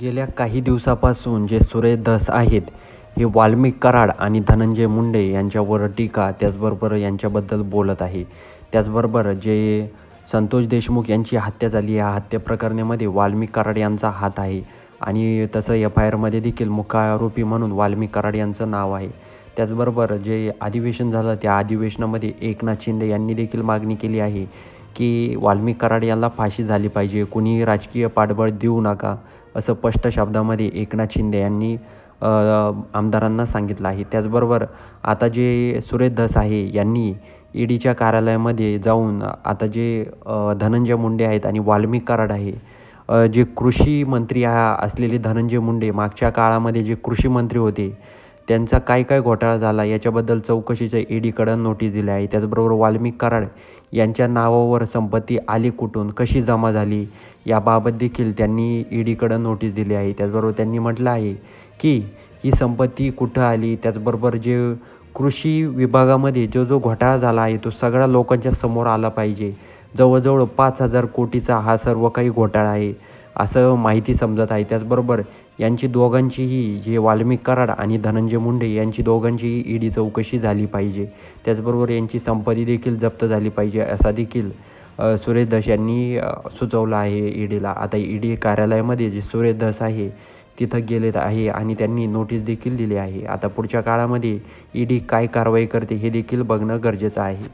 गेल्या काही दिवसापासून जे सुरेश दस आहेत हे वाल्मिक कराड आणि धनंजय मुंडे यांच्यावर टीका त्याचबरोबर यांच्याबद्दल बोलत आहे. त्याचबरोबर जे संतोष देशमुख यांची हत्या झाली या हत्या प्रकरणामध्ये वाल्मिक कराड यांचा हात आहे आणि तसं एफ आय आरमध्ये देखील मुख्य आरोपी म्हणून वाल्मिक कराड यांचं नाव आहे. त्याचबरोबर जे अधिवेशन झालं त्या अधिवेशनामध्ये एकनाथ शिंदे यांनी देखील मागणी केली आहे की वाल्मिक कराड यांना फाशी झाली पाहिजे. कुणी राजकीय पाठबळ देऊ नका. असं स्पष्ट शब्दामध्ये एकनाथ शिंदे यांनी आमदारांना सांगितलं आहे. त्याचबरोबर आता जे सुरेश धस आहे यांनी ईडीच्या कार्यालयामध्ये जाऊन आता जे धनंजय मुंडे आहेत आणि वाल्मिक कराड आहे जे कृषी मंत्री असलेले धनंजय मुंडे मागच्या काळामध्ये जे कृषी मंत्री होते त्यांचा काय काय घोटाळा झाला याच्याबद्दल चौकशीचं ईडीकडं नोटीस दिली आहे. त्याचबरोबर वाल्मिक कराड यांच्या नावावर संपत्ती आली कुठून कशी जमा झाली याबाबत देखील त्यांनी ईडीकडं नोटीस दिली आहे. त्याचबरोबर त्यांनी म्हटलं आहे की ही संपत्ती कुठं आली? त्याचबरोबर जे कृषी विभागामध्ये जो जो घोटाळा झाला आहे तो सगळ्या लोकांच्या समोर आला पाहिजे. जवळजवळ पाच हजार कोटीचा हा सर्व काही घोटाळा आहे असं माहिती समजत आहे. त्याचबरोबर यांची दोघांचीही जे वाल्मिक कराड आणि धनंजय मुंडे यांची दोघांचीही ईडी चौकशी झाली पाहिजे. त्याचबरोबर यांची संपत्ती देखील जप्त झाली पाहिजे असा देखील सुरेश धस यांनी सुचवलं आहे ईडीला. आता ईडी कार्यालयामध्ये जे सुरेश धस आहे तिथं गेलेत आहे आणि त्यांनी नोटीस देखील दिली आहे. आता पुढच्या काळामध्ये ईडी काय कारवाई करते हे देखील बघणं गरजेचं आहे.